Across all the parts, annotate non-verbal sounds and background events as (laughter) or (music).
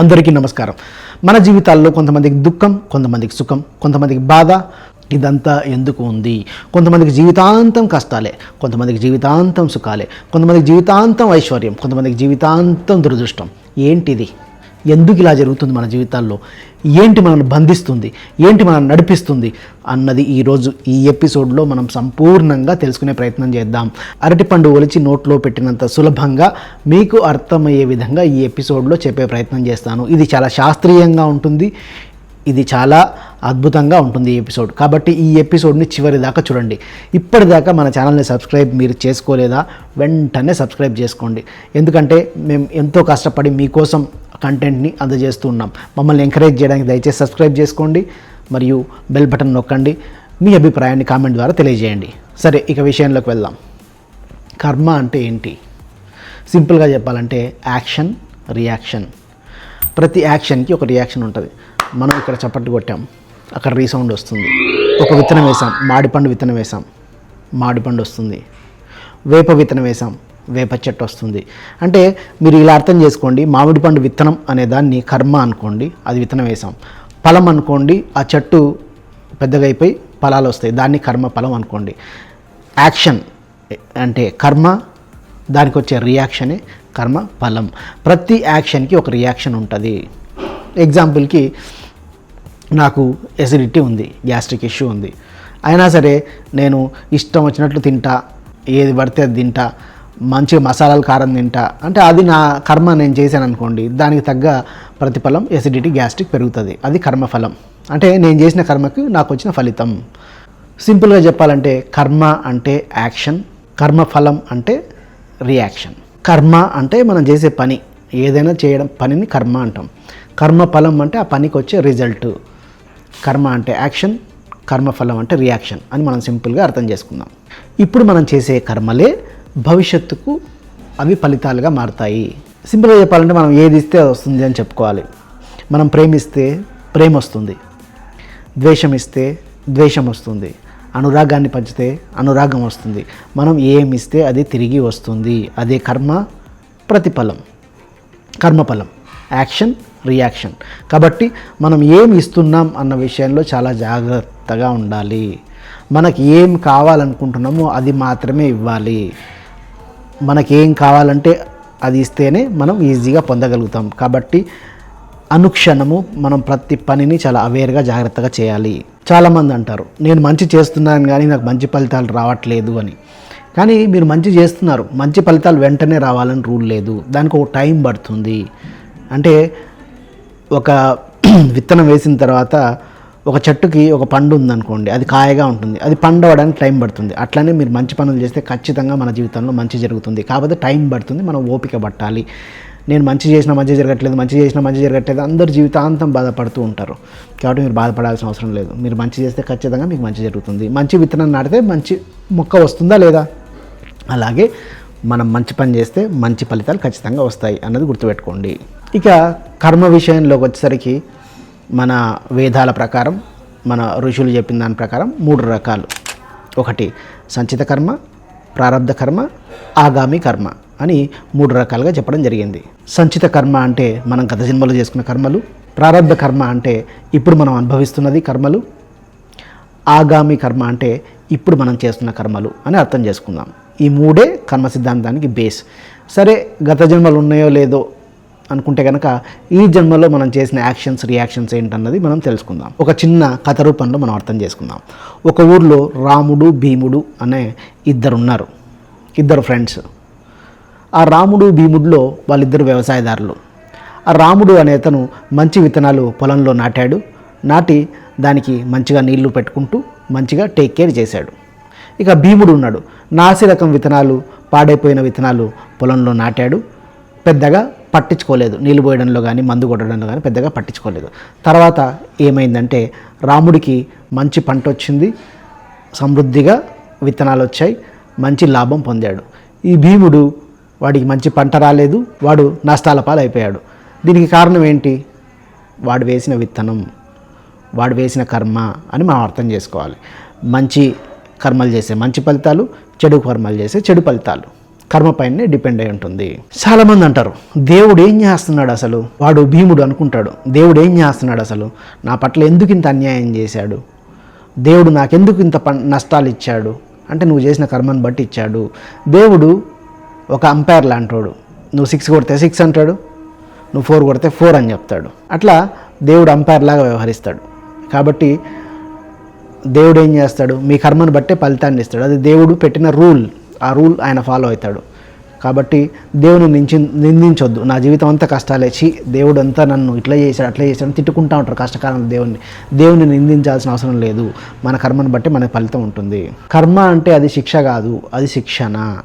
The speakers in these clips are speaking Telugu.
అందరికీ నమస్కారం. మన జీవితాల్లో కొంతమందికి దుఃఖం కొంతమందికి సుఖం కొంతమందికి బాధ ఇదంతా ఎందుకు ఉంది? కొంతమందికి జీవితాంతం కష్టాలే కొంతమందికి జీవితాంతం సుఖాలే కొంతమందికి జీవితాంతం ఐశ్వర్యం కొంతమందికి జీవితాంతం దురదృష్టం. ఏంటిది? ఎందుకు ఇలా జరుగుతుంది మన జీవితాల్లో? ఏంటి మనల్ని బంధిస్తుంది? ఏంటి మనల్ని నడిపిస్తుంది? అన్నది ఈరోజు ఈ ఎపిసోడ్లో మనం సంపూర్ణంగా తెలుసుకునే ప్రయత్నం చేద్దాం. అరటిపండు ఒలిచి నోట్లో పెట్టినంత సులభంగా మీకు అర్థమయ్యే విధంగా ఈ ఎపిసోడ్లో చెప్పే ప్రయత్నం చేస్తాను. ఇది చాలా శాస్త్రీయంగా ఉంటుంది. ఇది చాలా అద్భుతంగా ఉంటుంది ఈ ఎపిసోడ్. కాబట్టి ఈ ఎపిసోడ్ని చివరి దాకా చూడండి. ఇప్పటిదాకా మన ఛానల్ని సబ్స్క్రైబ్ మీరు చేసుకోలేదా? వెంటనే సబ్స్క్రైబ్ చేసుకోండి. ఎందుకంటే మేము ఎంతో కష్టపడి మీకోసం కంటెంట్ని అందజేస్తూ ఉన్నాం. మమ్మల్ని ఎంకరేజ్ చేయడానికి దయచేసి సబ్స్క్రైబ్ చేసుకోండి. మరియు బెల్ బటన్ నొక్కండి. మీ అభిప్రాయాన్ని కామెంట్ ద్వారా తెలియజేయండి. సరే ఇక విషయంలోకి వెళ్దాం. కర్మ అంటే ఏంటి? సింపుల్గా చెప్పాలంటే యాక్షన్ రియాక్షన్. ప్రతి యాక్షన్కి ఒక రియాక్షన్ ఉంటుంది. మనం ఇక్కడ చప్పట్లు కొట్టాం. అక్కడ రీసౌండ్ వస్తుంది. ఒక విత్తనం వేసాం. మాడిపండు విత్తనం వేసాం. మాడిపండు వస్తుంది. వేప విత్తనం వేసాం. వేప చెట్టు వస్తుంది. అంటే మీరు ఇలా అర్థం చేసుకోండి. మామిడి పండు విత్తనం అనే దాన్ని కర్మ అనుకోండి. అది విత్తనం వేసాం. ఫలం అనుకోండి. ఆ చెట్టు పెద్దగా అయిపోయి ఫలాలు వస్తాయి. దాన్ని కర్మ ఫలం అనుకోండి. యాక్షన్ అంటే కర్మ దానికి వచ్చే రియాక్షనే కర్మ ఫలం. ప్రతి యాక్షన్కి ఒక రియాక్షన్ ఉంటుంది. ఎగ్జాంపుల్కి నాకు ఎసిడిటీ ఉంది గ్యాస్ట్రిక్ ఇష్యూ ఉంది. అయినా సరే నేను ఇష్టం వచ్చినట్లు తింటా ఏది పడితే అది తింటా మంచిగా మసాలాలు కారం తింటా. అంటే అది నా కర్మ నేను చేశాను అనుకోండి దానికి తగ్గ ప్రతిఫలం ఎసిడిటీ గ్యాస్ట్రిక్ పెరుగుతుంది. అది కర్మఫలం. అంటే నేను చేసిన కర్మకి నాకు వచ్చిన ఫలితం. సింపుల్గా చెప్పాలంటే కర్మ అంటే యాక్షన్ కర్మఫలం అంటే రియాక్షన్ కర్మ అంటే మనం చేసే పని. ఏదైనా చేయడం పనిని కర్మ అంటాం. కర్మఫలం అంటే ఆ పనికి వచ్చే రిజల్ట్ కర్మ అంటే యాక్షన్ కర్మఫలం అంటే రియాక్షన్ అని మనం సింపుల్గా అర్థం చేసుకుందాం. ఇప్పుడు మనం చేసే కర్మలే భవిష్యత్తుకు అవి ఫలితాలుగా మారుతాయి. సింపుల్గా చెప్పాలంటే మనం ఏది ఇస్తే అది వస్తుంది అని చెప్పుకోవాలి. మనం ప్రేమిస్తే ప్రేమ వస్తుంది. ద్వేషం ఇస్తే ద్వేషం వస్తుంది. అనురాగాన్ని పంచితే అనురాగం వస్తుంది. మనం ఏమి ఇస్తే అది తిరిగి వస్తుంది. అదే కర్మ ప్రతిఫలం కర్మఫలం. యాక్షన్ రియాక్షన్ కాబట్టి మనం ఏం ఇస్తున్నాం అన్న విషయంలో చాలా జాగ్రత్తగా ఉండాలి. మనకి ఏం కావాలనుకుంటున్నామో అది మాత్రమే ఇవ్వాలి. మనకి ఏం కావాలంటే అది ఇస్తేనే మనం ఈజీగా పొందగలుగుతాం. కాబట్టి అనుక్షణము మనం ప్రతి పనిని చాలా అవేర్గా జాగ్రత్తగా చేయాలి. చాలామంది అంటారు నేను మంచి చేస్తున్నాను కానీ నాకు మంచి ఫలితాలు రావట్లేదు అని. కానీ మీరు మంచి చేస్తున్నారు మంచి ఫలితాలు వెంటనే రావాలని రూల్ లేదు. దానికి ఒక టైం పడుతుంది. అంటే ఒక (clears throat) విత్తనం వేసిన తర్వాత ఒక చెట్టుకి ఒక పండు ఉందనుకోండి అది కాయగా ఉంటుంది. అది పండు అవ్వడానికి టైం పడుతుంది. అట్లనే మీరు మంచి పనులు చేస్తే ఖచ్చితంగా మన జీవితంలో మంచి జరుగుతుంది. కాకపోతే టైం పడుతుంది మనం ఓపిక పట్టాలి. నేను మంచి చేసిన మంచి జరగట్లేదు మంచి చేసిన మంచి జరగట్లేదు అందరు జీవితాంతం బాధపడుతూ ఉంటారు. కాబట్టి మీరు బాధపడాల్సిన అవసరం లేదు. మీరు మంచి చేస్తే ఖచ్చితంగా మీకు మంచి జరుగుతుంది. మంచి విత్తనం నాటితే మంచి మొక్క వస్తుందా లేదా? అలాగే మనం మంచి పని చేస్తే మంచి ఫలితాలు ఖచ్చితంగా వస్తాయి అన్నది గుర్తుపెట్టుకోండి. ఇక కర్మ విషయంలోకి వచ్చేసరికి మన వేదాల ప్రకారం మన ఋషులు చెప్పిన దాని ప్రకారం మూడు రకాలు. ఒకటి సంచిత కర్మ ప్రారంధ కర్మ ఆగామి కర్మ అని మూడు రకాలుగా చెప్పడం జరిగింది. సంచిత కర్మ అంటే మనం గత జన్మలో చేసుకున్న కర్మలు ప్రారంధ కర్మ అంటే ఇప్పుడు మనం అనుభవిస్తున్నది కర్మలు ఆగామి కర్మ అంటే ఇప్పుడు మనం చేస్తున్న కర్మలు అని అర్థం చేసుకుందాం. ఈ మూడే కర్మ సిద్ధాంతానికి బేస్ సరే గత జన్మలు ఉన్నాయో లేదో అనుకుంటే కనుక ఈ జన్మలో మనం చేసిన యాక్షన్స్ రియాక్షన్స్ ఏంటన్నది మనం తెలుసుకుందాం. ఒక చిన్న కథ రూపంలో మనం అర్థం చేసుకుందాం. ఒక ఊర్లో రాముడు భీముడు అనే ఇద్దరు ఉన్నారు ఇద్దరు ఫ్రెండ్స్. ఆ రాముడు భీముడిలో వాళ్ళిద్దరు వ్యవసాయదారులు. ఆ రాముడు అనే అతను మంచి విత్తనాలు పొలంలో నాటాడు. నాటి దానికి మంచిగా నీళ్ళు పెట్టుకుంటూ మంచిగా టేక్ కేర్ చేశాడు. ఇక భీముడు ఉన్నాడు. నాసి రకం విత్తనాలు పాడైపోయిన విత్తనాలు పొలంలో నాటాడు. పెద్దగా పట్టించుకోలేదు. నీళ్ళు పోయడంలో కానీ మందు కొట్టడంలో కానీ పెద్దగా పట్టించుకోలేదు. తర్వాత ఏమైందంటే రాముడికి మంచి పంట వచ్చింది. సమృద్ధిగా విత్తనాలు వచ్చాయి. మంచి లాభం పొందాడు. ఈ భీముడు వాడికి మంచి పంట రాలేదు. వాడు నష్టాల పాలు అయిపోయాడు దీనికి కారణం ఏంటి? వాడు వేసిన విత్తనం వాడు వేసిన కర్మ అని మనం అర్థం చేసుకోవాలి. మంచి కర్మలు చేసే మంచి ఫలితాలు చెడు కర్మలు చేసే చెడు ఫలితాలు. కర్మపైనే డిపెండ్ అయి ఉంటుంది. చాలామంది అంటారు దేవుడు ఏం చేస్తున్నాడు అసలు? వాడు భీముడు అనుకుంటాడు. దేవుడు ఏం చేస్తున్నాడు అసలు? నా పట్ల ఎందుకు ఇంత అన్యాయం చేశాడు? దేవుడు నాకెందుకు ఇంత ప నష్టాలు ఇచ్చాడు? అంటే నువ్వు చేసిన కర్మను బట్టి ఇచ్చాడు. దేవుడు ఒక అంపైర్ లాంటోడు. నువ్వు సిక్స్ కొడితే సిక్స్ అంటాడు. నువ్వు ఫోర్ కొడితే ఫోర్ అని చెప్తాడు. అట్లా దేవుడు అంపైర్ లాగా వ్యవహరిస్తాడు. కాబట్టి దేవుడు ఏం చేస్తాడు? మీ కర్మను బట్టే ఫలితాన్ని ఇస్తాడు. అది దేవుడు పెట్టిన రూల్. ఆ రూల్ ఆయన ఫాలో అవుతాడు. కాబట్టి దేవుని నించి నిందించొద్దు. నా జీవితం అంతా కష్టాలే. చి దేవుడు అంతా నన్ను ఇట్లా చేశాడు అట్లా చేశాడు తిట్టుకుంటా ఉంటారు కష్టకాలంలో దేవుణ్ణి. దేవుని నిందించాల్సిన అవసరం లేదు. మన కర్మను బట్టి మన ఫలితం ఉంటుంది. కర్మ అంటే అది శిక్ష కాదు అది శిక్షణ.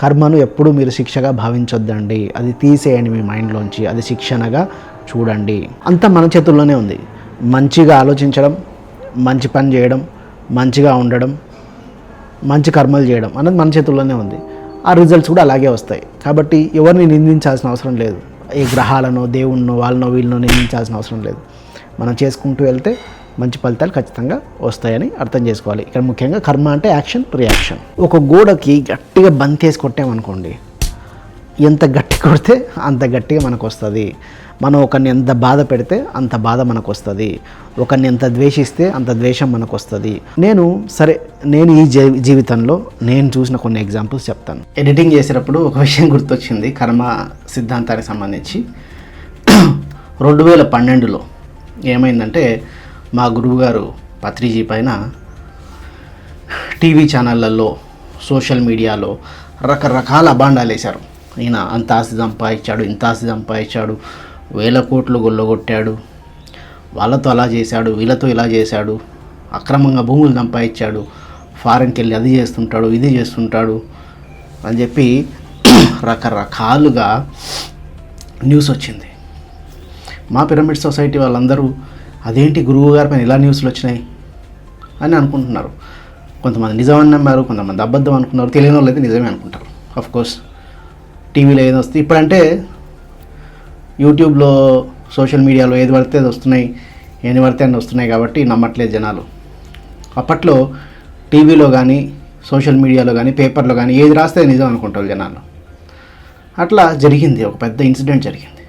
కర్మను ఎప్పుడూ మీరు శిక్షగా భావించొద్దండి. అది తీసేయండి మీ మైండ్లోంచి. అది శిక్షణగా చూడండి. అంతా మన చేతుల్లోనే ఉంది. మంచిగా ఆలోచించడం మంచి పని చేయడం మంచిగా ఉండడం మంచి కర్మలు చేయడం అన్నది మన చేతుల్లోనే ఉంది. ఆ రిజల్ట్స్ కూడా అలాగే వస్తాయి. కాబట్టి ఎవరిని నిందించాల్సిన అవసరం లేదు. ఈ గ్రహాలను దేవుణ్ణో వాళ్ళనో వీళ్ళనో నిందించాల్సిన అవసరం లేదు. మనం చేసుకుంటూ వెళ్తే మంచి ఫలితాలు ఖచ్చితంగా వస్తాయని అర్థం చేసుకోవాలి. ఇక్కడ ముఖ్యంగా కర్మ అంటే యాక్షన్ రియాక్షన్ ఒక గోడకి గట్టిగా బంతేసి కొట్టామనుకోండి ఎంత గట్టి కొడితే అంత గట్టిగా మనకు వస్తుంది. మనం ఒకరిని ఎంత బాధ పెడితే అంత బాధ మనకు వస్తుంది ఒకరిని ఎంత ద్వేషిస్తే అంత ద్వేషం మనకు వస్తుంది నేను సరే నేను ఈ జీవితంలో నేను చూసిన కొన్ని ఎగ్జాంపుల్స్ చెప్తాను. ఎడిటింగ్ చేసేటప్పుడు ఒక విషయం గుర్తొచ్చింది. కర్మ సిద్ధాంతానికి సంబంధించి. (clears throat) రెండు వేల పన్నెండులో ఏమైందంటే మా గురువుగారు పత్రిజీ పైన టీవీ ఛానళ్ళల్లో సోషల్ మీడియాలో రకరకాల అభాండాలు వేశారు ఈయన అంత ఆస్తి సంపాదించాడు ఇంత ఆస్తి సంపాదించాడు వేల కోట్లు గొల్లగొట్టాడు. వాళ్ళతో అలా చేశాడు వీళ్ళతో ఇలా చేశాడు. అక్రమంగా భూములు సంపాదించాడు. ఫారెన్కి వెళ్ళి అది చేస్తుంటాడు ఇది చేస్తుంటాడు అని చెప్పి (clears throat) రకరకాలుగా న్యూస్ వచ్చింది. మా పిరమిడ్ సొసైటీ వాళ్ళందరూ అదేంటి గురువు గారి పైన ఇలా న్యూస్లు వచ్చినాయి? అని అనుకుంటున్నారు. కొంతమంది నిజమని నమ్మారు కొంతమంది అబద్ధం అనుకున్నారు. తెలియని వాళ్ళు అయితే నిజమే అనుకుంటారు. కోర్స్ టీవీలో ఏదో వస్తుంది ఇప్పుడంటే యూట్యూబ్లో సోషల్ మీడియాలో ఏది పడితే అది వస్తున్నాయి ఏది పడితే అన్ని వస్తున్నాయి కాబట్టి నమ్మట్లేదు జనాలు. అప్పట్లో టీవీలో కానీ సోషల్ మీడియాలో కానీ పేపర్లో కానీ ఏది రాస్తే నిజం అనుకుంటారు జనాలు. అట్లా జరిగింది ఒక పెద్ద ఇన్సిడెంట్ జరిగింది.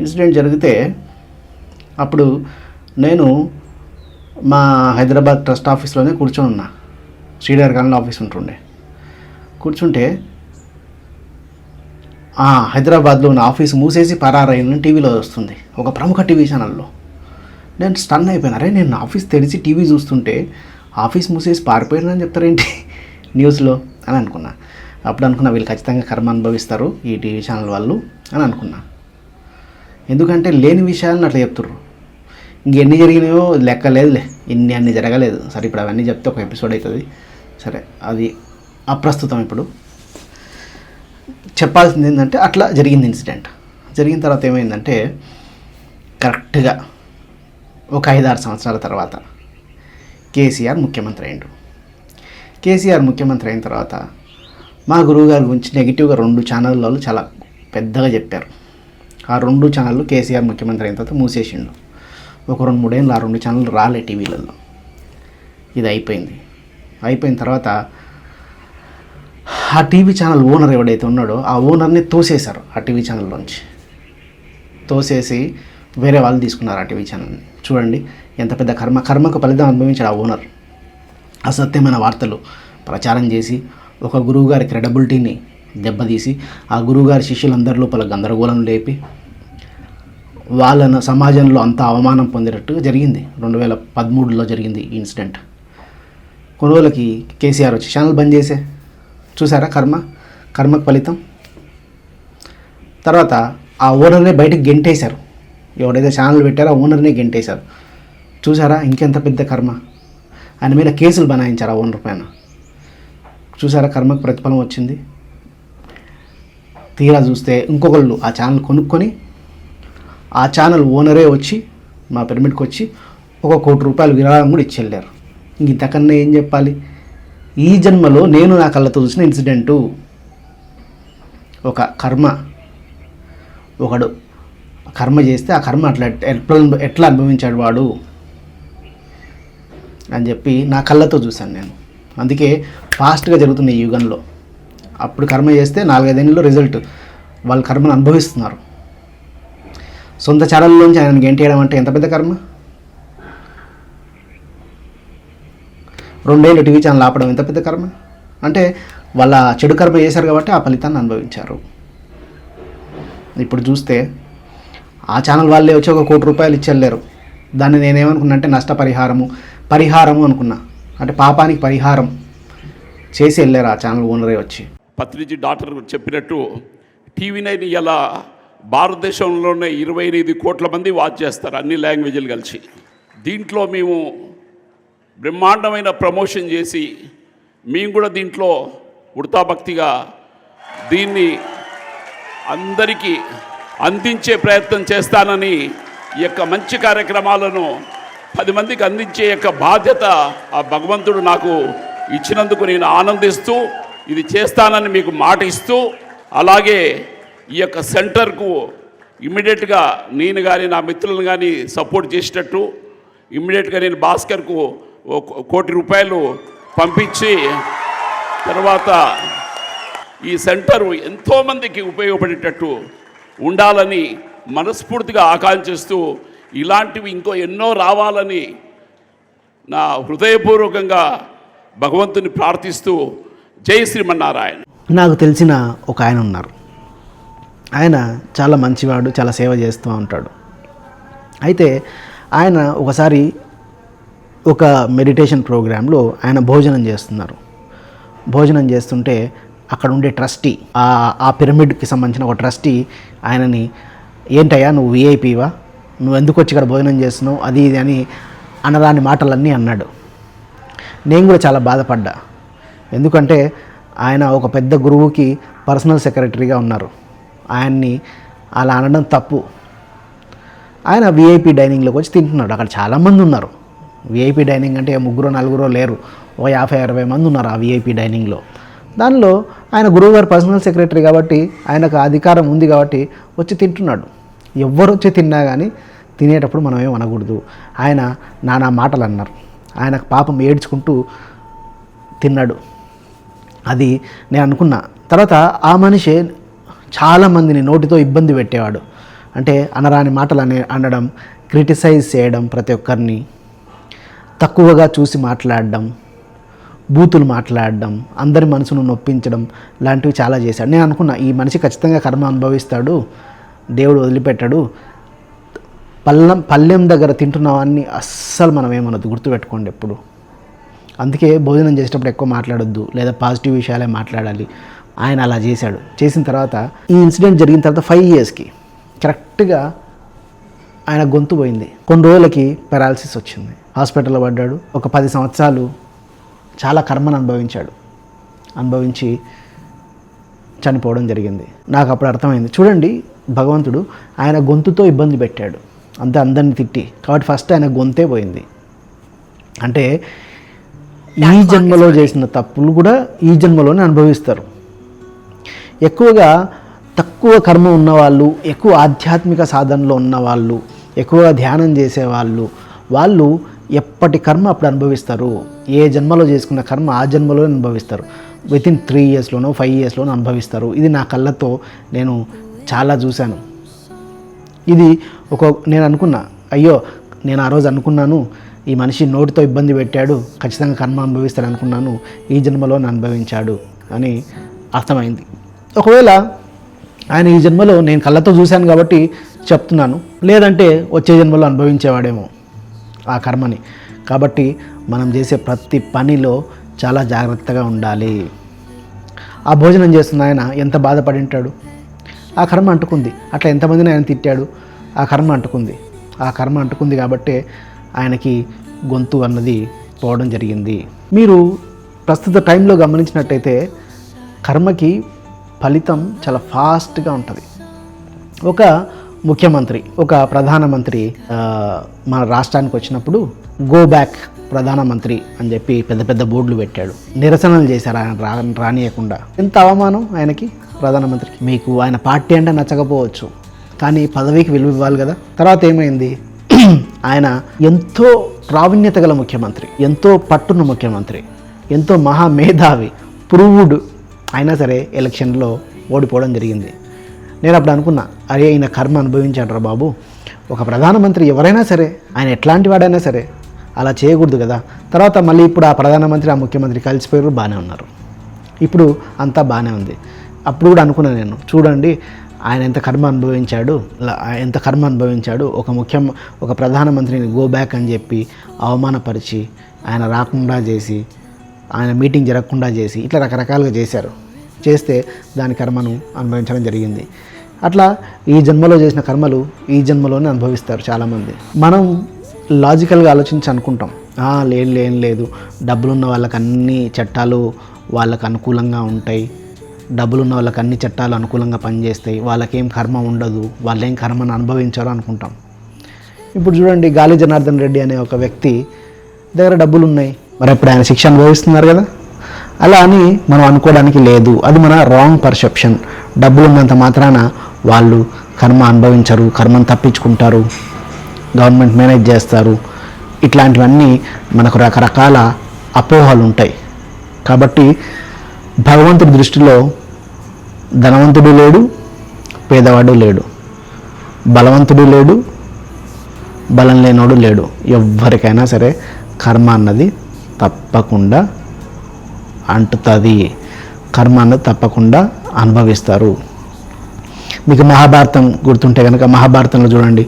ఇన్సిడెంట్ జరిగితే అప్పుడు నేను మా హైదరాబాద్ ట్రస్ట్ ఆఫీస్లోనే కూర్చొని ఉన్నా శ్రీడర్ కాలనీ ఆఫీస్ ఉంటుండే. కూర్చుంటే హైదరాబాద్లో ఉన్న ఆఫీస్ మూసేసి పరారైన టీవీలో వస్తుంది. ఒక ప్రముఖ టీవీ ఛానల్లో. నేను స్టన్ అయిపోయినా అరే నేను ఆఫీస్ తెరిచి టీవీ చూస్తుంటే ఆఫీస్ మూసేసి పారిపోయారని చెప్తారేంటి (laughs) న్యూస్లో అని అనుకున్నా. అప్పుడు అనుకున్నా వీళ్ళు ఖచ్చితంగా కర్మ అనుభవిస్తారు ఈ టీవీ ఛానల్ వాళ్ళు అని అనుకున్నా. ఎందుకంటే లేని విషయాలను అట్లా చెప్తుర్రు. ఇంకెన్ని జరిగినాయో లెక్క లేదులే. ఇన్ని అన్ని జరగలేదు. సరే ఇప్పుడు అవన్నీ చెప్తే ఒక ఎపిసోడ్ అవుతుంది సరే అది అప్రస్తుతం ఇప్పుడు. చెప్పాల్సింది ఏంటంటే అట్లా జరిగింది ఇన్సిడెంట్. జరిగిన తర్వాత ఏమైందంటే కరెక్ట్గా ఒక ఐదారు సంవత్సరాల తర్వాత కేసీఆర్ ముఖ్యమంత్రి అయిండు కేసీఆర్ ముఖ్యమంత్రి అయిన తర్వాత మా గురువు గారి గురించి నెగిటివ్గా రెండు ఛానళ్ళలో చాలా పెద్దగా చెప్పారు. ఆ రెండు ఛానళ్ళు కేసీఆర్ ముఖ్యమంత్రి అయిన తర్వాత మూసేసిండు. ఒక రెండు మూడేళ్ళు ఆ రెండు ఛానళ్ళు రాలే టీవీలలో. ఇది అయిపోయింది. అయిపోయిన తర్వాత ఆ టీవీ ఛానల్ ఓనర్ ఎవడైతే ఉన్నాడో ఆ ఓనర్ని తోసేశారు ఆ టీవీ ఛానల్లోంచి. తోసేసి వేరే వాళ్ళు తీసుకున్నారు ఆ టీవీ ఛానల్ని చూడండి ఎంత పెద్ద కర్మ కర్మకు ఫలితం అనుభవించాడు ఆ ఓనర్. అసత్యమైన వార్తలు ప్రచారం చేసి ఒక గురువుగారి క్రెడబిలిటీని దెబ్బతీసి ఆ గురువుగారి శిష్యులందరి లోపల గందరగోళం లేపి వాళ్ళను సమాజంలో అంత అవమానం పొందేటట్టు జరిగింది. రెండు వేల పదమూడులో జరిగింది ఇన్సిడెంట్. కొనుగోలకి కేసీఆర్ వచ్చి ఛానల్ బంద్ చేసే చూసారా కర్మ? కర్మకు ఫలితం? తర్వాత ఆ ఓనర్నే బయటకు గెంటేశారు. ఎవడైతే ఛానల్ పెట్టారో ఆ ఓనర్నే గెంటేశారు. చూసారా ఇంకెంత పెద్ద కర్మ? ఆయన మీద కేసులు బనాయించారు ఆ ఓనర్ పైన. చూసారా కర్మకు ప్రతిఫలం వచ్చింది? తీరా చూస్తే ఇంకొకళ్ళు ఆ ఛానల్ కొనుక్కొని ఆ ఛానల్ ఓనరే వచ్చి మా పిరమిడ్కి వచ్చి ఒక కోటి రూపాయలు విరాళం కూడా ఇచ్చి వెళ్ళారు. ఇంతకన్నా ఏం చెప్పాలి? ఈ జన్మలో నేను నా కళ్ళతో చూసిన ఇన్సిడెంటు. ఒక కర్మ. ఒకడు కర్మ చేస్తే ఆ కర్మ అట్లా ఎట్లా ఎట్లా అనుభవించాడు వాడు అని చెప్పి నా కళ్ళతో చూశాను నేను. అందుకే ఫాస్ట్గా జరుగుతుంది ఈ యుగంలో. అప్పుడు కర్మ చేస్తే నాలుగైదేళ్ళలో రిజల్ట్ వాళ్ళు కర్మను అనుభవిస్తున్నారు. సొంత ఛానల్లోంచి ఆయన చేయడం అంటే ఎంత పెద్ద కర్మ? రెండేళ్ళు టీవీ ఛానల్ ఆపడం ఎంత పెద్ద కర్మ? అంటే వాళ్ళ చెడు కర్మ చేశారు కాబట్టి ఆ ఫలితాన్ని అనుభవించారు. ఇప్పుడు చూస్తే ఆ ఛానల్ వాళ్ళే వచ్చి ఒక కోటి రూపాయలు ఇచ్చేళ్ళారు. దాన్ని నేనేమనుకున్నా అంటే నష్టపరిహారము పరిహారము అనుకున్నా. అంటే పాపానికి పరిహారం చేసి వెళ్ళారు ఆ ఛానల్ ఓనరే వచ్చి. పత్రిజీ డాక్టర్ చెప్పినట్టు టీవీ నైన్ ఇలా భారతదేశంలోనే ఇరవై ఎనిమిది కోట్ల మంది వాచ్ చేస్తారు అన్ని లాంగ్వేజ్లు కలిసి. దీంట్లో మేము బ్రహ్మాండమైన ప్రమోషన్ చేసి మేము కూడా దీంట్లో ఉడతాభక్తిగా దీన్ని అందరికీ అందించే ప్రయత్నం చేస్తానని ఈ యొక్క మంచి కార్యక్రమాలను పది మందికి అందించే యొక్క బాధ్యత ఆ భగవంతుడు నాకు ఇచ్చినందుకు నేను ఆనందిస్తూ ఇది చేస్తానని మీకు మాట ఇస్తూ అలాగే ఈ యొక్క సెంటర్కు ఇమ్మీడియట్గా నేను కానీ నా మిత్రులను కానీ సపోర్ట్ చేసేటట్టు ఇమ్మీడియట్గా నేను భాస్కర్కు కోటి రూపాయలు పంపించి తర్వాత ఈ సెంటరు ఎంతోమందికి ఉపయోగపడేటట్టు ఉండాలని మనస్ఫూర్తిగా ఆకాంక్షిస్తూ ఇలాంటివి ఇంకో ఎన్నో రావాలని నా హృదయపూర్వకంగా భగవంతుని ప్రార్థిస్తూ జై శ్రీమన్నారాయణ. నాకు తెలిసిన ఒక ఆయన ఉన్నారు. ఆయన చాలా మంచివాడు చాలా సేవ చేస్తూ ఉంటాడు. అయితే ఆయన ఒకసారి ఒక మెడిటేషన్ ప్రోగ్రాంలో ఆయన భోజనం చేస్తున్నారు. భోజనం చేస్తుంటే అక్కడ ఉండే ట్రస్టీ ఆ ఆ పిరమిడ్కి సంబంధించిన ఒక ట్రస్టీ ఆయనని ఏంటయ్యా నువ్వు విఐపీవా నువ్వు ఎందుకు వచ్చి ఇక్కడ భోజనం చేస్తున్నావు? అది ఇది అని అనరాని మాటలన్నీ అన్నాడు. నేను కూడా చాలా బాధపడ్డా. ఎందుకంటే ఆయన ఒక పెద్ద గురువుకి పర్సనల్ సెక్రటరీగా ఉన్నారు. ఆయన్ని అలా అనడం తప్పు. ఆయన విఐపి డైనింగ్లోకి వచ్చి తింటున్నాడు. అక్కడ చాలామంది ఉన్నారు. విఐపి డైనింగ్ అంటే ముగ్గురు నలుగురో లేరు. ఓ యాభై అరవై మంది ఉన్నారు ఆ విఐపి డైనింగ్లో దానిలో ఆయన గురువుగారు పర్సనల్ సెక్రటరీ కాబట్టి ఆయనకు అధికారం ఉంది కాబట్టి వచ్చి తింటున్నాడు. ఎవ్వరు వచ్చి తిన్నా కానీ తినేటప్పుడు మనం ఏం అనకూడదు. ఆయన నానా మాటలు అన్నారు. ఆయన పాపం ఏడ్చుకుంటూ తిన్నాడు. అది నేను అనుకున్నా. తర్వాత ఆ మనిషి చాలామందిని నోటితో ఇబ్బంది పెట్టేవాడు. అంటే అనరాని మాటలు అనే అనడం క్రిటిసైజ్ చేయడం ప్రతి ఒక్కరిని తక్కువగా చూసి మాట్లాడడం బూతులు మాట్లాడడం అందరి మనసును నొప్పించడం లాంటివి చాలా చేశాడు. నేను అనుకున్నా ఈ మనిషి ఖచ్చితంగా కర్మ అనుభవిస్తాడు దేవుడు వదిలిపెట్టాడు. పల్లెం పల్లెం దగ్గర తింటున్నవాన్ని అస్సలు మనం ఏమనొద్దు గుర్తుపెట్టుకోండి ఎప్పుడు. అందుకే భోజనం చేసేటప్పుడు ఎక్కువ మాట్లాడొద్దు లేదా పాజిటివ్ విషయాలే మాట్లాడాలి. ఆయన అలా చేశాడు. చేసిన తర్వాత ఈ ఇన్సిడెంట్ జరిగిన తర్వాత ఫైవ్ ఇయర్స్కి కరెక్ట్గా ఆయన గొంతు పోయింది. కొన్ని రోజులకి పెరాలసిస్ వచ్చింది. హాస్పిటల్లో పడ్డాడు. ఒక పది సంవత్సరాలు చాలా కర్మను అనుభవించాడు. అనుభవించి చనిపోవడం జరిగింది. నాకు అప్పుడు అర్థమైంది. చూడండి భగవంతుడు ఆయన గొంతుతో ఇబ్బంది పెట్టాడు. అంతే అందరిని తిట్టి. కాబట్టి ఫస్ట్ ఆయన గొంతే పోయింది. అంటే ఈ జన్మలో చేసిన తప్పులు కూడా ఈ జన్మలోనే అనుభవిస్తారు. ఎక్కువగా తక్కువ కర్మ ఉన్నవాళ్ళు ఎక్కువ ఆధ్యాత్మిక సాధనలో ఉన్నవాళ్ళు ఎక్కువగా ధ్యానం చేసేవాళ్ళు వాళ్ళు ఎప్పటి కర్మ అప్పుడు అనుభవిస్తారు? ఏ జన్మలో చేసుకున్న కర్మ ఆ జన్మలో అనుభవిస్తారు? విత్ ఇన్ త్రీ ఇయర్స్లోనో ఫైవ్ ఇయర్స్లోనో అనుభవిస్తారు. ఇది నా కళ్ళతో నేను చాలా చూశాను. ఇది ఒక నేను అనుకున్నా అయ్యో నేను ఆ రోజు అనుకున్నాను ఈ మనిషి నోటితో ఇబ్బంది పెట్టాడు ఖచ్చితంగా కర్మ అనుభవిస్తాడు అనుకున్నాను ఈ జన్మలో అనుభవించాడు అని అర్థమైంది. ఒకవేళ ఆయన ఈ జన్మలో నేను కళ్ళతో చూశాను కాబట్టి చెప్తున్నాను. లేదంటే వచ్చే జన్మలో అనుభవించేవాడేమో. ఆ కర్మని. కాబట్టి మనం చేసే ప్రతి పనిలో చాలా జాగ్రత్తగా ఉండాలి. ఆ భోజనం చేస్తున్న ఆయన ఎంత బాధపడి ఉంటాడు ఆ కర్మ అంటుకుంది. అట్లా ఎంతమందిని ఆయన తిట్టాడు? ఆ కర్మ అంటుకుంది. ఆ కర్మ అంటుకుంది కాబట్టే ఆయనకి గొంతు అన్నది పోవడం జరిగింది. మీరు ప్రస్తుత టైంలో గమనించినట్టయితే కర్మకి ఫలితం చాలా ఫాస్ట్గా ఉంటుంది. ఒక ముఖ్యమంత్రి ఒక ప్రధానమంత్రి మన రాష్ట్రానికి వచ్చినప్పుడు గో బ్యాక్ ప్రధానమంత్రి అని చెప్పి పెద్ద పెద్ద బోర్డులు పెట్టాడు. నిరసనలు చేశారు ఆయన రా రానియకుండా. ఎంత అవమానం ఆయనకి ప్రధానమంత్రికి? మీకు ఆయన పార్టీ అంటే నచ్చకపోవచ్చు కానీ పదవికి విలువ ఇవ్వాలి కదా. తర్వాత ఏమైంది? (clears throat) ఆయన ఎంతో ప్రావీణ్యత గల ముఖ్యమంత్రి ఎంతో పట్టున్న ముఖ్యమంత్రి ఎంతో మహా మేధావి ప్రూవ్డ్. అయినా సరే ఎలక్షన్లో ఓడిపోవడం జరిగింది. నేను అప్పుడు అనుకున్నా అరే ఈయన కర్మ అనుభవించాడు బాబు. ఒక ప్రధానమంత్రి ఎవరైనా సరే ఆయన ఎట్లాంటి వాడైనా సరే అలా చేయకూడదు కదా. తర్వాత మళ్ళీ ఇప్పుడు ఆ ప్రధానమంత్రి ఆ ముఖ్యమంత్రి కలిసిపోయారు బాగానే ఉన్నారు. ఇప్పుడు అంతా బాగానే ఉంది. అప్పుడు కూడా అనుకున్నాను నేను చూడండి ఆయన ఎంత కర్మ అనుభవించాడు ఎంత కర్మ అనుభవించాడు ఒక ముఖ్యం ఒక ప్రధానమంత్రిని గో బ్యాక్ అని చెప్పి అవమానపరిచి ఆయన రాకుండా చేసి ఆయన మీటింగ్ జరగకుండా చేసి ఇట్లా రకరకాలుగా చేశారు. చేస్తే దాని కర్మను అనుభవించడం జరిగింది. అట్లా ఈ జన్మలో చేసిన కర్మలు ఈ జన్మలోనే అనుభవిస్తారు చాలామంది. మనం లాజికల్గా ఆలోచించి అనుకుంటాం. లేదు లేం లేదు. డబ్బులున్న వాళ్ళకి అన్ని చట్టాలు వాళ్ళకు అనుకూలంగా ఉంటాయి. డబ్బులున్న వాళ్ళకి అన్ని చట్టాలు అనుకూలంగా పనిచేస్తాయి. వాళ్ళకేం కర్మ ఉండదు. వాళ్ళేం కర్మను అనుభవించారో అనుకుంటాం. ఇప్పుడు చూడండి గాలి జనార్దన్ రెడ్డి అనే ఒక వ్యక్తి దగ్గర డబ్బులు ఉన్నాయి మరి ఇప్పుడు ఆయన శిక్ష అనుభవిస్తున్నారు కదా? అలా అని మనం అనుకోవడానికి లేదు. అది మన రాంగ్ పర్సెప్షన్ డబ్బులు ఉన్నంత మాత్రాన వాళ్ళు కర్మ అనుభవించరు కర్మను తప్పించుకుంటారు గవర్నమెంట్ మేనేజ్ చేస్తారు. ఇట్లాంటివన్నీ మనకు రకరకాల అపోహలు ఉంటాయి. కాబట్టి భగవంతుడి దృష్టిలో ధనవంతుడు లేడు పేదవాడు లేడు. బలవంతుడు లేడు బలం లేనోడు లేడు. ఎవ్వరికైనా సరే కర్మ అన్నది తప్పకుండా అంటుతుంది. కర్మను తప్పకుండా అనుభవిస్తారు. మీకు మహాభారతం గుర్తుంటే కనుక మహాభారతంలో చూడండి.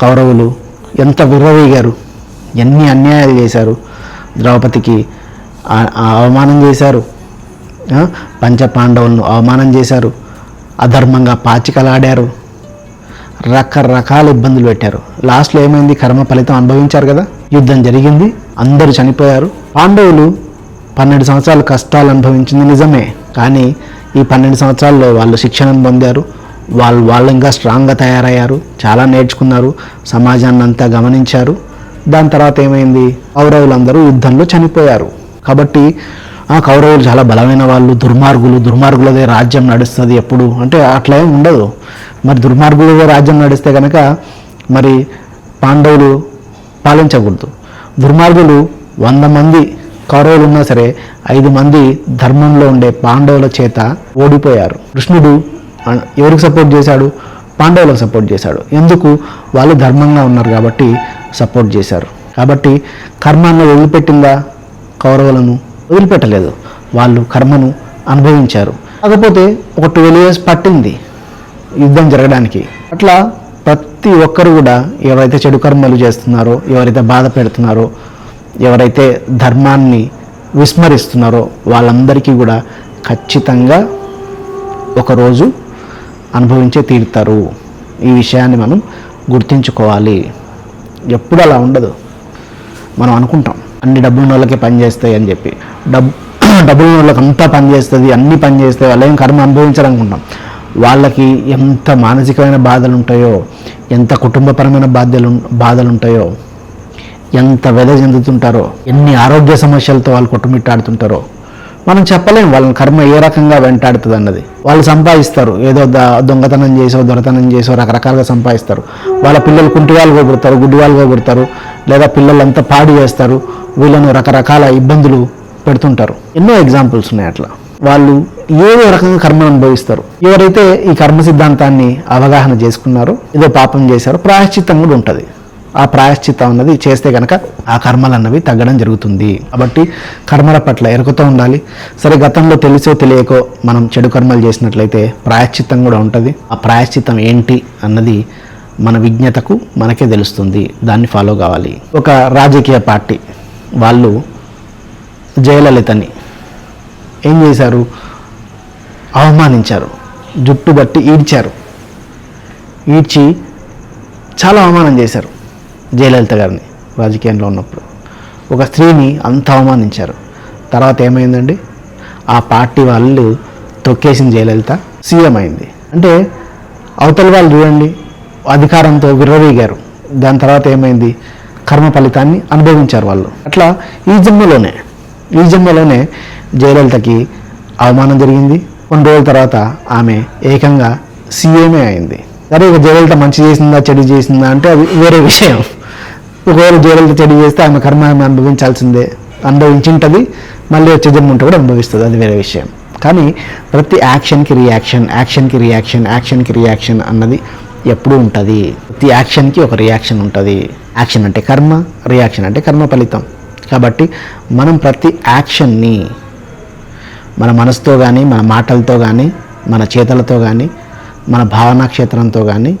కౌరవులు ఎంత విర్రవేగారు. ఎన్ని అన్యాయాలు చేశారు. ద్రౌపదికి అవమానం చేశారు. పంచ పాండవులను అవమానం చేశారు. అధర్మంగా పాచికలాడారు. రకరకాల ఇబ్బందులు పెట్టారు. లాస్ట్లో ఏమైంది? కర్మ ఫలితం అనుభవించారు కదా. యుద్ధం జరిగింది. అందరూ చనిపోయారు. పాండవులు పన్నెండు సంవత్సరాలు కష్టాలు అనుభవించింది నిజమే. కానీ ఈ పన్నెండు సంవత్సరాల్లో వాళ్ళు శిక్షణను పొందారు. వాళ్ళు వాళ్ళు ఇంకా స్ట్రాంగ్గా తయారయ్యారు. చాలా నేర్చుకున్నారు. సమాజాన్ని అంతా గమనించారు. దాని తర్వాత ఏమైంది? కౌరవులందరూ యుద్ధంలో చనిపోయారు. కాబట్టి ఆ కౌరవులు చాలా బలమైన వాళ్ళు దుర్మార్గులు. దుర్మార్గులదే రాజ్యం నడుస్తుంది ఎప్పుడు? అంటే అట్లా ఏం ఉండదు. మరి దుర్మార్గులదే రాజ్యం నడిస్తే కనుక మరి పాండవులు పాలించకూడదు. దుర్మార్గులు వంద మంది కౌరవులు ఉన్నా సరే ఐదు మంది ధర్మంలో ఉండే పాండవుల చేత ఓడిపోయారు. కృష్ణుడు ఎవరికి సపోర్ట్ చేశాడు? పాండవులకు సపోర్ట్ చేశాడు. ఎందుకు? వాళ్ళు ధర్మంగా ఉన్నారు కాబట్టి సపోర్ట్ చేశారు. కాబట్టి కర్మాన్ని వదిలిపెట్టిందా కౌరవులను? వదిలిపెట్టలేదు. వాళ్ళు కర్మను అనుభవించారు. కాకపోతే ఒక ట్వెల్వ్ ఇయర్స్ పట్టింది యుద్ధం జరగడానికి. అట్లా ప్రతి ఒక్కరు కూడా ఎవరైతే చెడు కర్మలు చేస్తున్నారో ఎవరైతే బాధ పెడుతున్నారో ఎవరైతే ధర్మాన్ని విస్మరిస్తున్నారో వాళ్ళందరికీ కూడా ఖచ్చితంగా ఒకరోజు అనుభవించే తీరుతారు. ఈ విషయాన్ని మనం గుర్తించుకోవాలి. ఎప్పుడు అలా ఉండదు. మనం అనుకుంటాం. అన్ని డబ్బులు ఉన్న వాళ్ళకే అని చెప్పి. డబ్బు (clears throat) డబ్బులు వాళ్ళకి అంతా పనిచేస్తుంది అన్ని పనిచేస్తాయి వాళ్ళు ఏం కర్మ అనుభవించాలనుకుంటాం వాళ్ళకి ఎంత మానసికమైన బాధలు ఉంటాయో ఎంత కుటుంబపరమైన బాధ్యలు బాధలు ఉంటాయో ఎంత వ్యధ చెందుతుంటారో ఎన్ని ఆరోగ్య సమస్యలతో వాళ్ళు కొట్టుమిట్టాడుతుంటారో. మనం చెప్పలేం వాళ్ళని కర్మ ఏ రకంగా వెంటాడుతుంది అన్నది వాళ్ళు సంపాదిస్తారు ఏదో దొంగతనం చేసో దొరతనం చేసో రకరకాలుగా సంపాదిస్తారు. వాళ్ళ పిల్లలు కుంటివాళ్ళు పుడతారు గుడ్డివాళ్ళు పుడతారు లేదా పిల్లలంతా పాడు చేస్తారు వీళ్ళను రకరకాల ఇబ్బందులు పెడుతుంటారు. ఎన్నో ఎగ్జాంపుల్స్ ఉన్నాయి అట్లా. వాళ్ళు ఏదో రకంగా కర్మను అనుభవిస్తారు. ఎవరైతే ఈ కర్మ సిద్ధాంతాన్ని అవగాహన చేసుకున్నారో ఏదో పాపం చేశారో ప్రాయశ్చిత్తం కూడా ఉంటుంది. ఆ ప్రాయశ్చిత్తం అన్నది చేస్తే కనుక ఆ కర్మలు అన్నవి తగ్గడం జరుగుతుంది. కాబట్టి కర్మల పట్ల ఎరుకతో ఉండాలి. సరే గతంలో తెలిసో తెలియకో మనం చెడు కర్మలు చేసినట్లయితే ప్రాయశ్చిత్తం కూడా ఉంటుంది. ఆ ప్రాయశ్చిత్తం ఏంటి అన్నది మన విజ్ఞతకు మనకే తెలుస్తుంది. దాన్ని ఫాలో కావాలి. ఒక రాజకీయ పార్టీ వాళ్ళు జయలలితని ఏం చేశారు? అవమానించారు. జుట్టు బట్టి ఈడ్చారు. ఈడ్చి చాలా అవమానం చేశారు. జయలలిత గారిని రాజకీయంలో ఉన్నప్పుడు. ఒక స్త్రీని అంత అవమానించారు. తర్వాత ఏమైందండి? ఆ పార్టీ వాళ్ళు తొక్కేసిన జయలలిత సీఎం అయింది. అంటే అవతల వాళ్ళు చూడండి అధికారంతో విర్రవీగారు. దాని తర్వాత ఏమైంది? కర్మ ఫలితాన్ని అనుభవించారు వాళ్ళు. అట్లా ఈ జన్మలోనే ఈ జన్మలోనే జయలలితకి అవమానం జరిగింది. కొన్ని రోజుల తర్వాత ఆమె ఏకంగా సీఎంఏ అయింది. సరే ఇక జయలలిత మంచి చేసిందా చెడు చేసిందా అంటే అది వేరే విషయం. ఒకవేళ జయలలిత చెడు చేస్తే ఆమె కర్మ ఆమె అనుభవించాల్సిందే అనుభవించింటది మళ్ళీ వచ్చే జన్మ ఉంటే కూడా అనుభవిస్తుంది అది వేరే విషయం. కానీ ప్రతి యాక్షన్కి రియాక్షన్ యాక్షన్కి రియాక్షన్ యాక్షన్కి రియాక్షన్ అన్నది ఎప్పుడూ ఉంటుంది. ప్రతి యాక్షన్కి ఒక రియాక్షన్ ఉంటుంది. యాక్షన్ అంటే కర్మ రియాక్షన్ అంటే కర్మ ఫలితం. కాబట్టి మనం ప్రతి యాక్షన్ని మన మనసుతో కానీ మన మాటలతో కానీ మన చేతలతో కానీ మన భావనా క్షేత్రంతో కానీ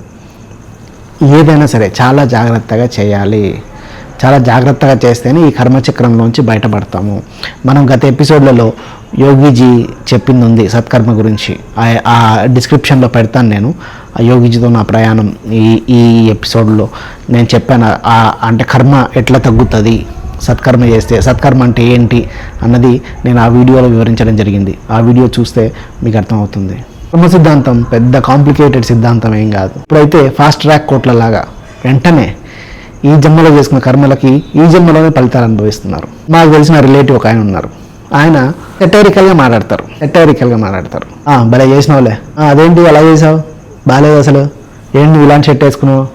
ఏదైనా సరే చాలా జాగ్రత్తగా చేయాలి. చాలా జాగ్రత్తగా చేస్తేనే ఈ కర్మచక్రంలోంచి బయటపడతాము. మనం గత ఎపిసోడ్లలో యోగిజీ చెప్పింది ఉంది సత్కర్మ గురించి. ఆ- డిస్క్రిప్షన్లో పెడతాను నేను. ఆ యోగిజీతో నా ప్రయాణం ఈ ఈ ఎపిసోడ్లో నేను చెప్పాను. ఆ అంటే కర్మ ఎట్లా తగ్గుతుంది? సత్కర్మ చేస్తే సత్కర్మ అంటే ఏంటి? అన్నది నేను ఆ వీడియోలో వివరించడం జరిగింది. ఆ వీడియో చూస్తే మీకు అర్థమవుతుంది. కర్మ సిద్ధాంతం పెద్ద కాంప్లికేటెడ్ సిద్ధాంతం ఏం కాదు. ఇప్పుడైతే ఫాస్ట్ ట్రాక్ కోట్లలాగా వెంటనే ఈ జన్మలో చేసుకున్న కర్మలకి ఈ జన్మలోనే ఫలితాలు అనుభవిస్తున్నారు. మాకు తెలిసిన రిలేటివ్ ఒక ఆయన ఉన్నారు. ఆయన ఎటైరికల్గా మాట్లాడతారు. ఎటైరికల్గా మాట్లాడతారు. భలే చేసినావులే అదేంటి అలా చేసావు? బాగాలేదు అసలు. ఏంటి నువ్వు ఇలాంటి షర్ట్ వేసుకున్నావు?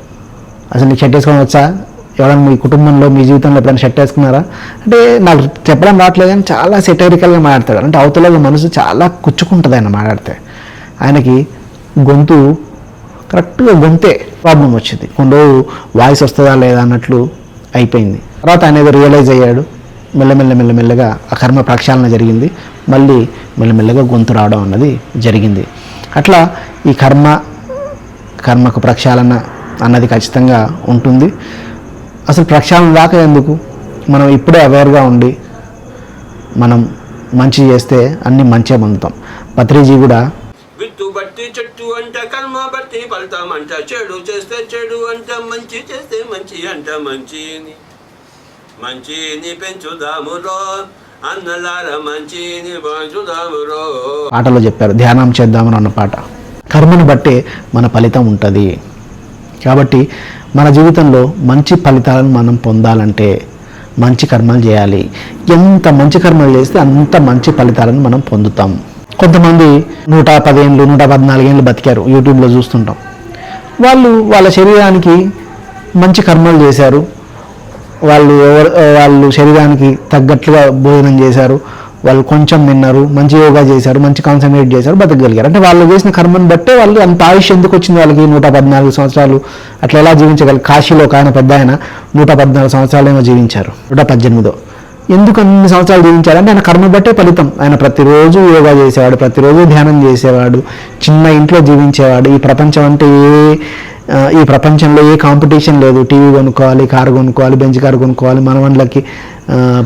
అసలు నీకు షర్ట్ వేసుకోవడం వచ్చా? ఎవరైనా మీ కుటుంబంలో మీ జీవితంలో ఎప్పుడైనా షర్ట్ వేసుకున్నారా? అంటే నాకు చెప్పడం రావట్లేదు కానీ చాలా సెటైరికల్గా మాట్లాడతాడు. అంటే అవతల మనసు చాలా కుచ్చుకుంటుంది ఆయన మాట్లాడితే. ఆయనకి గొంతు కరెక్ట్గా గొంతే ప్రాబ్లం వచ్చింది. కొన్ని రోజు వాయిస్ వస్తుందా లేదా అన్నట్లు అయిపోయింది. తర్వాత ఆయన ఏదో రియలైజ్ అయ్యాడు. మెల్లమెల్ల మెల్లమెల్లగా ఆ కర్మ ప్రక్షాళన జరిగింది. మళ్ళీ మెల్లమెల్లగా గొంతు రావడం అన్నది జరిగింది. అట్లా ఈ కర్మ కర్మకు ప్రక్షాళన అన్నది ఖచ్చితంగా ఉంటుంది. అసలు ప్రక్షాళన రాక ఎందుకు? మనం ఇప్పుడే అవేర్గా ఉండి మనం మంచి చేస్తే అన్నీ మంచిగా పొందుతాం. పత్రిజీ కూడా చెట్టు అంట కర్మ బట్టి ఫలితం అంట. చెడు చేస్తే చెడు అంట మంచి చేస్తే మంచి అంట. మంచిని మంచిని పెంచుదామురో అన్నలార మంచిని పెంచుదామురో పాటలో చెప్పారు ధ్యానం చేద్దామని అన్న పాట. కర్మను బట్టే మన ఫలితం ఉంటుంది. కాబట్టి మన జీవితంలో మంచి ఫలితాలను మనం పొందాలంటే మంచి కర్మలు చేయాలి. ఎంత మంచి కర్మలు చేస్తే అంత మంచి ఫలితాలను మనం పొందుతాం. కొంతమంది నూట పదిహేనులు నూట పద్నాలుగేళ్ళు బతికారు యూట్యూబ్లో చూస్తుంటాం. వాళ్ళు వాళ్ళ శరీరానికి మంచి కర్మలు చేశారు. వాళ్ళు ఎవరు వాళ్ళు శరీరానికి తగ్గట్లుగా భోజనం చేశారు. వాళ్ళు కొంచెం తిన్నారు మంచి యోగా చేశారు మంచి కాన్సన్ట్రేట్ చేశారు బతకగలిగారు. అంటే వాళ్ళు చేసిన కర్మను బట్టే వాళ్ళు అంత ఆయుష్ ఎందుకు వచ్చింది వాళ్ళకి నూట పద్నాలుగు సంవత్సరాలు? అట్లా ఎలా జీవించగలరు కాశీలో ఒక ఆయన పెద్ద ఆయన నూట పద్నాలుగు సంవత్సరాలు ఏమో జీవించారు నూట పద్దెనిమిదో ఎందుకు అన్ని సంవత్సరాలు జీవించాలంటే ఆయన కర్మ బట్టే ఫలితం. ఆయన ప్రతిరోజు యోగా చేసేవాడు ప్రతిరోజు ధ్యానం చేసేవాడు చిన్న ఇంట్లో జీవించేవాడు. ఈ ప్రపంచం అంటే ఏ ఈ ప్రపంచంలో ఏ కాంపిటీషన్ లేదు. టీవీ కొనుక్కోవాలి కారు కొనుక్కోవాలి బెంచ్ కారు కొనుక్కోవాలి మనవండ్లకి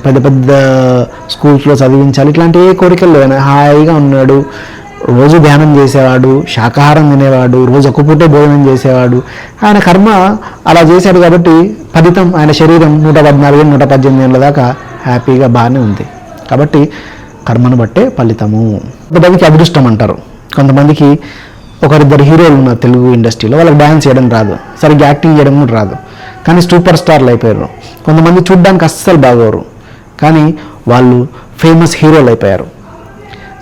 పెద్ద పెద్ద స్కూల్స్లో చదివించాలి. ఇట్లాంటి ఏ కోరికలు లేవు. హాయిగా ఉన్నాడు. రోజు ధ్యానం చేసేవాడు శాకాహారం తినేవాడు రోజు ఒక పూటే భోజనం చేసేవాడు. ఆయన కర్మ అలా చేశాడు కాబట్టి ఫలితం ఆయన శరీరం నూట పద్నాలుగు నూట పద్దెనిమిది ఏళ్ళ దాకా హ్యాపీగా బాగానే ఉంది. కాబట్టి కర్మను బట్టే ఫలితము. కొంతమందికి అదృష్టం అంటారు. కొంతమందికి ఒకరిద్దరు హీరోలు ఉన్నారు తెలుగు ఇండస్ట్రీలో వాళ్ళకి డ్యాన్స్ చేయడం రాదు. సరిగ్గా యాక్టింగ్ చేయడం కూడా రాదు. కానీ సూపర్ స్టార్లు అయిపోయారు. కొంతమంది చూడ్డానికి అస్సలు బాగోరు. కానీ వాళ్ళు ఫేమస్ హీరోలు అయిపోయారు.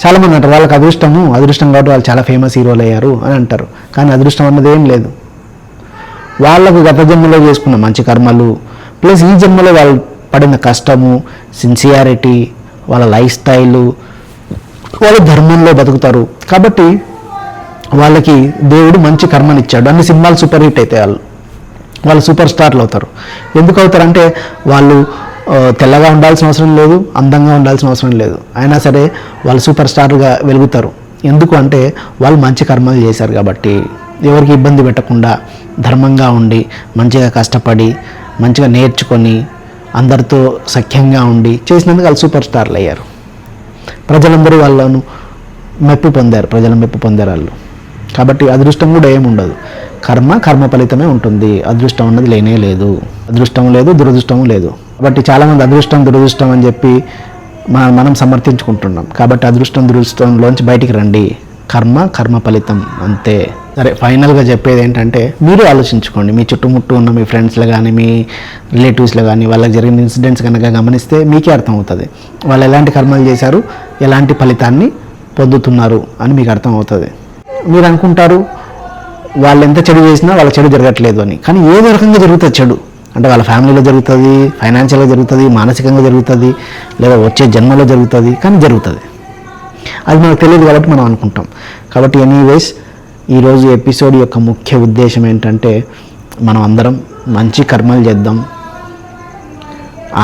చాలామంది అంటారు వాళ్ళకి అదృష్టము అదృష్టం కాబట్టి వాళ్ళు చాలా ఫేమస్ హీరోలు అయ్యారు అని అంటారు. కానీ అదృష్టం అన్నది ఏం లేదు. వాళ్ళకు గత జన్మలో చేసుకున్న మంచి కర్మలు ప్లస్ ఈ జన్మలో వాళ్ళు పడిన కష్టము సిన్సియారిటీ వాళ్ళ లైఫ్ స్టైలు వాళ్ళు ధర్మంలో బతుకుతారు. కాబట్టి వాళ్ళకి దేవుడు మంచి కర్మనిచ్చాడు అన్ని సినిమాలు సూపర్ హిట్ అయితే వాళ్ళు. వాళ్ళు సూపర్ స్టార్లు అవుతారు. ఎందుకు అవుతారంటే వాళ్ళు తెల్లగా ఉండాల్సిన అవసరం లేదు అందంగా ఉండాల్సిన అవసరం లేదు. అయినా సరే వాళ్ళు సూపర్ స్టార్గా వెలుగుతారు. ఎందుకు అంటే వాళ్ళు మంచి కర్మలు చేశారు కాబట్టి. ఎవరికి ఇబ్బంది పెట్టకుండా ధర్మంగా ఉండి మంచిగా కష్టపడి మంచిగా నేర్చుకొని అందరితో సఖ్యంగా ఉండి చేసినందుకు వాళ్ళు సూపర్ స్టార్లు అయ్యారు. ప్రజలందరూ వాళ్ళను మెప్పు పొందారు ప్రజల మెప్పు పొందారు వాళ్ళు. కాబట్టి అదృష్టం కూడా ఏముండదు కర్మ కర్మ ఫలితమే ఉంటుంది. అదృష్టం అన్నది లేనే లేదు. అదృష్టం లేదు దురదృష్టం లేదు. కాబట్టి చాలామంది అదృష్టం దురదృష్టం అని చెప్పి మన మనం సమర్థించుకుంటున్నాం. కాబట్టి అదృష్టం దురదృష్టంలోంచి బయటికి రండి. కర్మ కర్మ ఫలితం అంతే. సరే ఫైనల్గా చెప్పేది ఏంటంటే మీరు ఆలోచించుకోండి. మీ చుట్టుముట్టు ఉన్న మీ ఫ్రెండ్స్లో కానీ మీ రిలేటివ్స్లో కానీ వాళ్ళకి జరిగిన ఇన్సిడెంట్స్ కనుక గమనిస్తే మీకే అర్థమవుతుంది. వాళ్ళు ఎలాంటి కర్మలు చేశారు ఎలాంటి ఫలితాన్ని పొందుతున్నారు అని మీకు అర్థమవుతుంది. మీరు అనుకుంటారు వాళ్ళు ఎంత చెడు చేసినా వాళ్ళ చెడు జరగట్లేదు అని. కానీ ఏదో రకంగా జరుగుతుంది చెడు. అంటే వాళ్ళ ఫ్యామిలీలో జరుగుతుంది ఫైనాన్షియల్గా జరుగుతుంది మానసికంగా జరుగుతుంది లేదా వచ్చే జన్మలో జరుగుతుంది కానీ జరుగుతుంది. అది మనకు తెలియదు కాబట్టి మనం అనుకుంటాం. కాబట్టి ఎనీవేస్ ఈరోజు ఎపిసోడ్ యొక్క ముఖ్య ఉద్దేశం ఏంటంటే మనం అందరం మంచి కర్మలు చేద్దాం.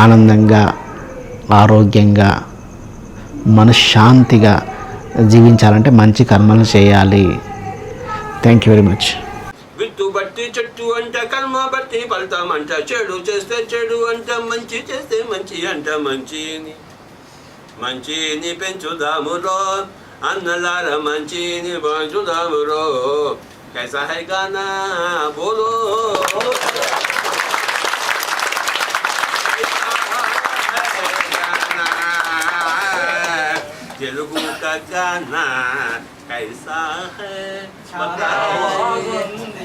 ఆనందంగా ఆరోగ్యంగా మనశ్శాంతిగా జీవించాలంటే మంచి కర్మలు చేయాలి. థ్యాంక్ యూ వెరీ మచ్ బట్టి చెట్టు అంట కర్మ బట్టి ఫలితం అంట చెడు చేస్తే చెడు అంట మంచి చేస్తే మంచి అంట మంచిని మంచిని పెంచుదామురో అన్నలార మంచిని పెంచుదామురో కైసా హై గానా బోలో తెలుగు का गाना कैसा है बताओ